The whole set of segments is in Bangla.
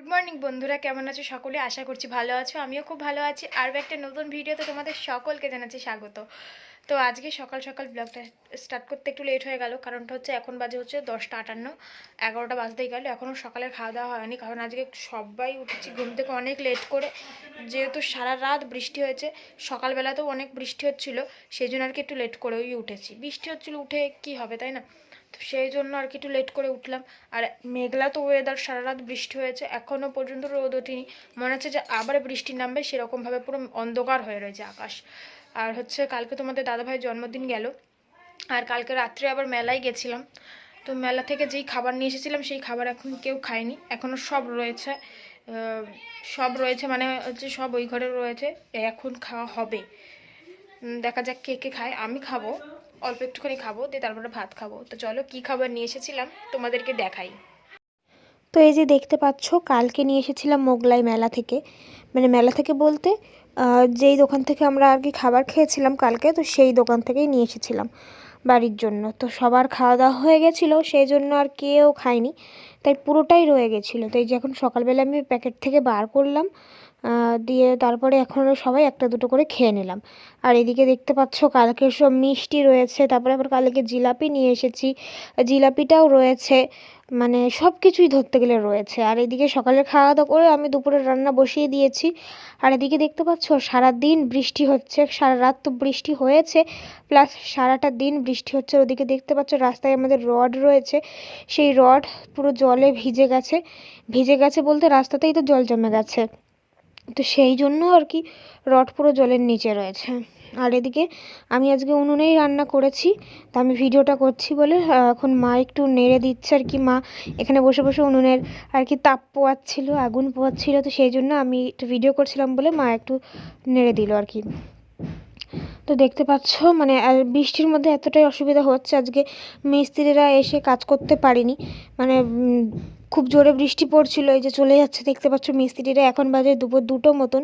গুড মর্নিং বন্ধুরা। কেমন আছো সকলে? আশা করছি ভালো আছো। আমিও খুব ভালো আছি। আর একটা নতুন ভিডিওতে তোমাদের সকলকে জানাচ্ছি স্বাগত। তো আজকে সকাল সকাল ব্লগটা স্টার্ট করতে একটু লেট হয়ে গেল। কারণটা হচ্ছে এখন বাজে হচ্ছে দশটা আটান্ন। এগারোটা বাজতেই গেল। এখনও সকালের খাওয়া দাওয়া হয়নি। কারণ আজকে সবাই উঠেছি ঘুম থেকে অনেক লেট করে। যেহেতু সারা রাত বৃষ্টি হয়েছে, সকালবেলাতেও অনেক বৃষ্টি হচ্ছিল, সেই জন্য আর কি একটু লেট করেই উঠেছি। বৃষ্টি হচ্ছিল উঠে কি হবে, তাই না? তো সেই জন্য আর কি একটু লেট করে উঠলাম। আর মেঘলা তো ওয়েদার সারা রাত বৃষ্টি হয়েছে এখনও পর্যন্ত রোদ ওঠেনি। মনে হচ্ছে যে আবার বৃষ্টি নামবে, সেরকমভাবে পুরো অন্ধকার হয়ে রয়েছে আকাশ। আর হচ্ছে কালকে তোমাদের দাদাভাইয়ের জন্মদিন গেল, আর কালকে রাত্রে আবার মেলায় গেছিলাম। তো মেলা থেকে যেই খাবার নিয়ে এসেছিলাম, সেই খাবার এখন কেউ খায়নি এখনও সব রয়েছে। সব রয়েছে মানে হচ্ছে সব ওই ঘরে রয়েছে, এখন খাওয়া হবে। দেখা যাক কে কে খায়, আমি খাব। অল্প একটুখানি খাব, দিয়ে তারপরে ভাত খাব। তো চলো কি খাবার নিয়ে এসেছিলাম, তোমাদেরকে দেখাই। তো এই যে দেখতে পাচ্ছ, কালকে নিয়ে এসেছিলাম মোগলাই মেলা থেকে। মানে মেলা থেকে বলতে যেই দোকান থেকে আমরা আর কি খাবার খেয়েছিলাম কালকে, তো সেই দোকান থেকেই নিয়ে এসেছিলাম। বাড়ির জন্য। তো সবার খাওয়া দাওয়া হয়ে গেছিল, সেই জন্য আর কেউ খায়নি। তাই পুরোটাই রয়ে গেছিল। তাই যে এখন সকালবেলা আমি প্যাকেট থেকে বার করলাম দিয়ে তারপরে এখন সবাই একটা দুটো করে খেয়ে নিলাম। আর এদিকে দেখতে পাচ্ছ কালকে সব মিষ্টি রয়েছে, তারপরে আবার কালকে জিলাপি নিয়ে এসেছি। জিলাপিটাও রয়েছে। মানে সব কিছুই ধরতে গেলে রয়েছে। আর এদিকে সকালে খাওয়া দাওয়া করে আমি দুপুরে রান্না বসিয়ে দিয়েছি। আর এদিকে দেখতে পাচ্ছ সারা দিন বৃষ্টি হচ্ছে, সারা রাত তো বৃষ্টি হয়েছে, প্লাস সারাটা দিন বৃষ্টি হচ্ছে। ওদিকে দেখতে পাচ্ছ, রাস্তায় আমাদের রড রয়েছে। সেই রড পুরো জলে ভিজে গেছে। ভিজে গেছে বলতে রাস্তাতেই তো জল জমে গেছে। তো সেই জন্য আর কি রড পুরো জলের নিচে রয়েছে। আর এদিকে আমি আজকে উনুনেই রান্না করেছি, তা আমি ভিডিওটা করছি বলে এখন মা একটু নেড়ে দিচ্ছে আর কি। মা এখানে বসে বসে উনুনের আর কি তাপ পোয়াচ্ছিল, আগুন পোয়াচ্ছিল, তো সেই জন্য আমি একটু ভিডিও করছিলাম বলে মা একটু নেড়ে দিল আর কি। তো দেখতে পাচ্ছ মানে বৃষ্টির মধ্যে এতটাই অসুবিধা হচ্ছে আজকে, মিস্ত্রিরা এসে কাজ করতে পারেনি। মানে খুব জোরে বৃষ্টি পড়ছিল, এই যে চলে যাচ্ছে, দেখতে পাচ্ছ মিস্ত্রিরা এখন বাজে দুপুর দুটো মতন।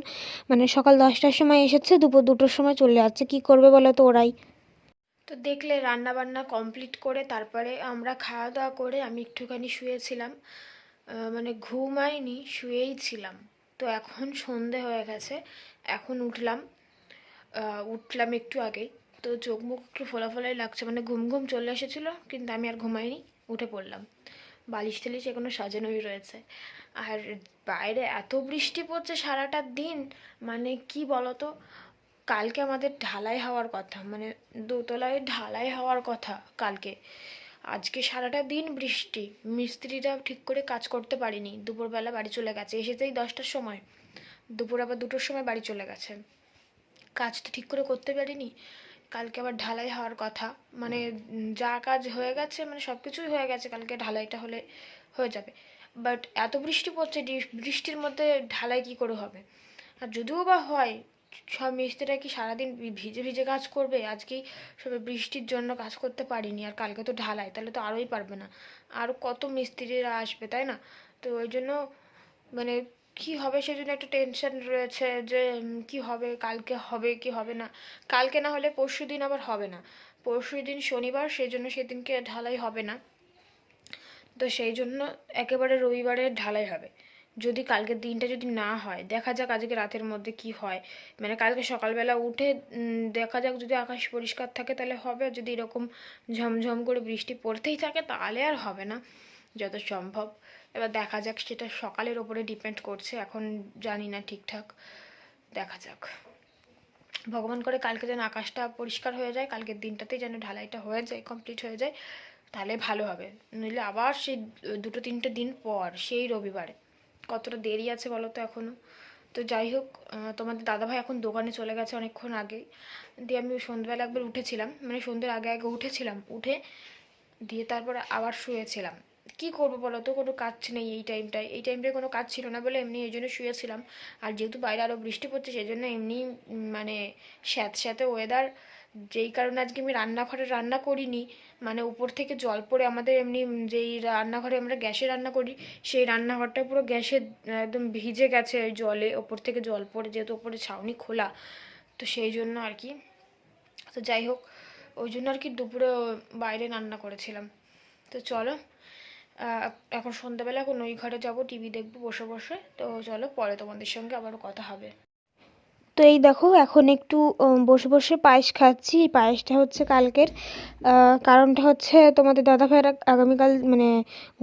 মানে সকাল দশটার সময় এসেছে, দুপুর দুটোর সময় চলে যাচ্ছে। কি করবে বলো তো ওরাই? তো দেখলে রান্না বান্না কমপ্লিট করে তারপরে আমরা খাওয়া দাওয়া করে আমি একটুখানি শুয়েছিলাম। মানে ঘুমাইনি, শুয়েই ছিলাম। তো এখন সন্ধে হয়ে গেছে, এখন উঠলাম। উঠলাম একটু আগেই। তো চোখ মুখ একটু ফোলা ফোলাই লাগছে মানে ঘুম ঘুম চলে এসেছিল, কিন্তু আমি আর ঘুমাইনি, উঠে পড়লাম। বালিশ টালিশ এখনও সাজানোই রয়েছে। আর বাইরে এত বৃষ্টি পড়ছে সারাটা দিন মানে কি বলতো? কালকে আমাদের ঢালাই হওয়ার কথা মানে দোতলায় ঢালাই হওয়ার কথা কালকে। আজকে সারাটা দিন বৃষ্টি, মিস্ত্রিরা ঠিক করে কাজ করতে পারিনি, দুপুরবেলা বাড়ি চলে গেছে, এসেছেই দশটার সময়। দুপুর আবার দুটোর সময় বাড়ি চলে গেছে। কাজ তো ঠিক করে করতে পারিনি কালকে আবার ঢালাই হওয়ার কথা। মানে যা কাজ হয়ে গেছে মানে সব কিছুই হয়ে গেছে কালকে ঢালাইটা হলে হয়ে যাবে। বাট এত বৃষ্টি পড়ছে বৃষ্টির মধ্যে ঢালাই কি করে হবে? আর যদিও বা হয় সব মিস্ত্রিরা কি সারাদিন ভিজে ভিজে কাজ করবে? আজকেই সব বৃষ্টির জন্য কাজ করতে পারিনি আর কালকে তো ঢালাই তাহলে তো আরোই পারবে না। আর কত মিস্ত্রিরা আসবে তাই না? তো ওই জন্য মানে কি হবে সেজন্য একটা টেনশন রয়েছে যে কি হবে, কালকে হবে, কি হবে না। কালকে না হলে পরশু দিন আবার হবে না। পরশু দিন শনিবার সেই জন্য সেদিনকে ঢালাই হবে না। তো সেই জন্য একেবারে রবিবারে ঢালাই হবে। যদি কালকের দিনটা যদি না হয়, দেখা যাক আজকে রাতের মধ্যে কি হয়। মানে কালকে সকালবেলা উঠে দেখা যাক যদি আকাশ পরিষ্কার থাকে তাহলে হবে। যদি এরকম ঝমঝম করে বৃষ্টি পড়তেই থাকে তাহলে আর হবে না, যত সম্ভব। এবার দেখা যাক, সেটা সকালের ওপরে ডিপেন্ড করছে, এখন জানি না ঠিকঠাক, দেখা যাক। ভগবান করে কালকে যেন আকাশটা পরিষ্কার হয়ে যায়, কালকের দিনটাতেই যেন ঢালাইটা হয়ে যায় কমপ্লিট হয়ে যায়, তাহলে ভালো হবে। নইলে আবার সেই দুটো তিনটে দিন পর, সেই রবিবারে। কতটা দেরি আছে বলো তো এখনও তো যাই হোক তোমাদের দাদাভাই এখন দোকানে চলে গেছে অনেকক্ষণ আগেই দিয়ে আমি সন্ধ্যেবেলা একবার উঠেছিলাম মানে সন্ধ্যের আগে আগে উঠেছিলাম, উঠে দিয়ে তারপরে আবার শুয়েছিলাম। কি করব বলো তো? কোনো কাজ নেই এই টাইমটায় এই টাইমটায় কোনো কাজ ছিল না বলে এমনি এই জন্য শুয়েছিলাম। আর যেহেতু বাইরে আরও বৃষ্টি পড়ছে সেই জন্য এমনি মানে স্যাঁত স্যাঁতে ওয়েদার যেই কারণে আজকে আমি রান্নাঘরে রান্না করিনি মানে উপর থেকে জল পড়ে আমাদের এমনি যেই রান্নাঘরে আমরা গ্যাসে রান্না করি, সেই রান্নাঘরটা পুরো গ্যাসে, একদম ভিজে গেছে জলে, ওপর থেকে জল পড়ে, যেহেতু ওপরে ছাউনি খোলা। তো সেই জন্য আর কি। তো যাই হোক, ওই জন্য আর কি দুপুরে বাইরে রান্না করেছিলাম। তো চলো এখন সন্ধ্যাবেলা এখন ওই ঘরে যাব টিভি দেখব বসে বসে। তো চলো, পরে তোমাদের সঙ্গে আবার কথা হবে। তো এই দেখো, এখন একটু বসে বসে পায়েস খাচ্ছি। এই পায়েসটা হচ্ছে কালকের। কারণটা হচ্ছে তোমাদের দাদা ভাইয়ের আগামীকাল মানে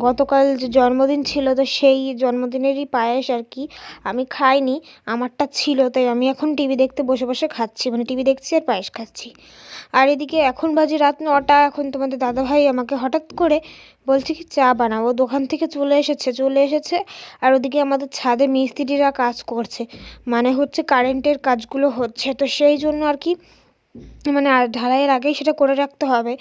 গতকাল যে জন্মদিন ছিল, তো সেই জন্মদিনেরই পায়েস আর কি আমি খাইনি। আমারটা ছিল, তাই আমি এখন টিভি দেখতে বসে বসে খাচ্ছি। মানে টিভি দেখছি আর পায়েস খাচ্ছি। আর এদিকে এখন বাজে রাত নটা, এখন তোমাদের দাদা ভাই আমাকে হঠাৎ করে বলছে কি, চা বানাবো। দোকান থেকে চলে এসেছে চলে এসেছে আর ওদিকে আমাদের ছাদে মিস্ত্রিরা কাজ করছে। মানে হচ্ছে কারেন্টের কাজগুলো হচ্ছে। তো সেই জন্য আর কি মানে আর ঢালাইয়ের আগেই সেটা করে রাখতে হবে।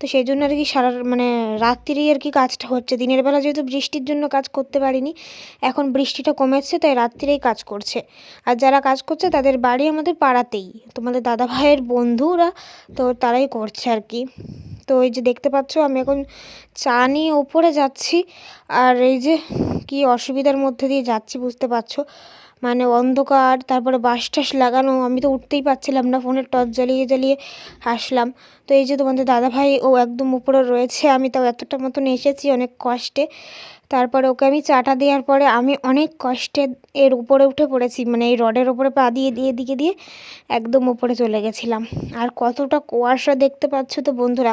তো সেই জন্য আর কি সারা মানে রাত্রিরেই আর কি কাজটা হচ্ছে। দিনের বেলা যেহেতু বৃষ্টির জন্য কাজ করতে পারিনি, এখন বৃষ্টিটা কমেছে, তাই রাত্রিরেই কাজ করছে। আর যারা কাজ করছে তাদের বাড়ি আমাদের পাড়াতেই। তোমাদের দাদা ভাইয়ের বন্ধুরা তো তারাই করছে আর কি। তো এই যে দেখতে পাচ্ছ, আমি এখন চা নিয়ে ওপরে যাচ্ছি। আর এই যে কি অসুবিধার মধ্যে দিয়ে যাচ্ছি বুঝতে পারছ? মানে অন্ধকার, তারপরে বাস টাস লাগানো, আমি তো উঠতেই পারছিলাম না, ফোনের টর্চ জ্বালিয়ে জ্বালিয়ে আসলাম। তো এই যে তোমাদের দাদাভাই ও একদম উপরে রয়েছে, আমি তাও এতটা মতন এসেছি অনেক কষ্টে। তারপরে ওকে আমি চাটা দেওয়ার পরে আমি অনেক কষ্টে এর উপরে উঠে পড়েছি মানে এই রডের উপরে পা দিয়ে দিয়ে, দিকে দিয়ে একদম উপরে চলে গেছিলাম। আর কতটা কুয়াশা দেখতে পাচ্ছ তো বন্ধুরা,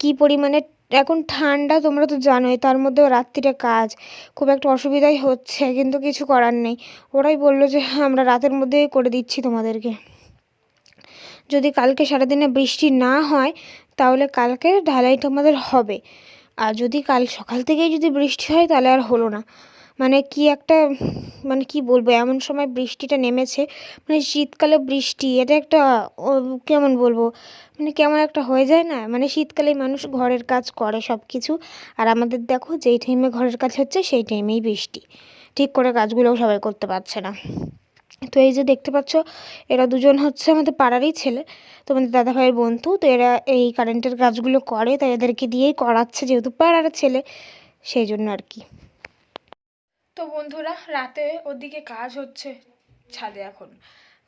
কি পরিমাণে এখন ঠান্ডা তোমরা তো জানোই, তার মধ্যেও রাত্রিরে কাজ, খুব একটা অসুবিধাই হচ্ছে, কিন্তু কিছু করার নেই। ওরাই বলল যে হ্যাঁ আমরা রাতের মধ্যেই করে দিচ্ছি তোমাদেরকে। যদি কালকে সারাদিনে বৃষ্টি না হয়, তাহলে কালকে ঢালাইটা আমাদের হবে। আর যদি কাল সকাল থেকেই যদি বৃষ্টি হয় তাহলে আর হলো না। মানে কি একটা মানে কি বলব, এমন সময় বৃষ্টিটা নেমেছে মানে শীতকালে বৃষ্টি, এটা একটা কেমন বলব মানে কেমন একটা হয়ে যায় না? মানে শীতকালে মানুষ ঘরের কাজ করে সব কিছু আর আমাদের দেখো, যেই টাইমে ঘরের কাজ হচ্ছে, সেই টাইমেই বৃষ্টি। ঠিক করে কাজগুলোও সবাই করতে পারছে না। তো এই যে দেখতে পাচ্ছ, এরা দুজন হচ্ছে আমাদের পাড়ারই ছেলে। তোমাদের দাদা ভাইয়ের বন্ধু, তো এরা এই কারেন্টের কাজগুলো করে, তাই এদেরকে দিয়েই করাচ্ছে যেহেতু পাড়ার ছেলে, সেই জন্য আর কি। তো বন্ধুরা, রাতে ওদিকে কাজ হচ্ছে, ছাদে এখন।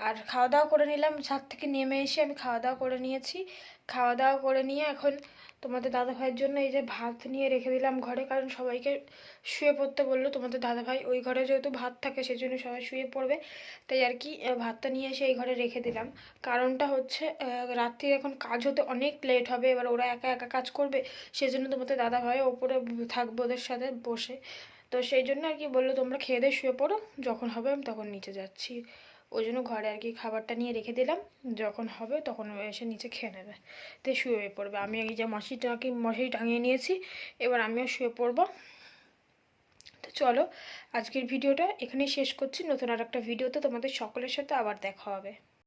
আর খাওয়া দাওয়া করে নিলাম। ছাদ থেকে নেমে এসে আমি খাওয়া দাওয়া করে নিয়েছি। খাওয়া দাওয়া করে নিয়ে এখন তোমাদের দাদা ভাইয়ের জন্য এই যে ভাত নিয়ে রেখে দিলাম ঘরে কারণ সবাইকে শুয়ে পড়তে বলল। তোমাদের দাদা ভাই ওই ঘরে যেহেতু ভাত থাকে সেই জন্য সবাই শুয়ে পড়বে। তাই আর কি ভাতটা নিয়ে এসে এই ঘরে রেখে দিলাম। কারণটা হচ্ছে আহ, রাত্রে এখন কাজ হতে অনেক লেট হবে। এবার ওরা একা একা কাজ করবে সেই জন্য তোমাদের দাদা ভাই ওপরে থাকবে ওদের সাথে বসে। তো সেই জন্য আর কি বলল তোমরা খেয়ে দিয়ে শুয়ে পড়ো। যখন হবে আমি তখন নিচে যাচ্ছি। ওই জন্য ঘরে আর কি খাবারটা নিয়ে রেখে দিলাম। যখন হবে তখন এসে নিচে খেয়ে নেবে। তো শুয়ে পড়বে। আমি এই যে মশিটাকে মশারি টাঙিয়ে নিয়েছি, এবার আমিও শুয়ে পড়ব। তো চলো, আজকের ভিডিওটা এখানেই শেষ করছি। নতুন আর একটা ভিডিওতে তোমাদের সকলের সাথে আবার দেখা হবে।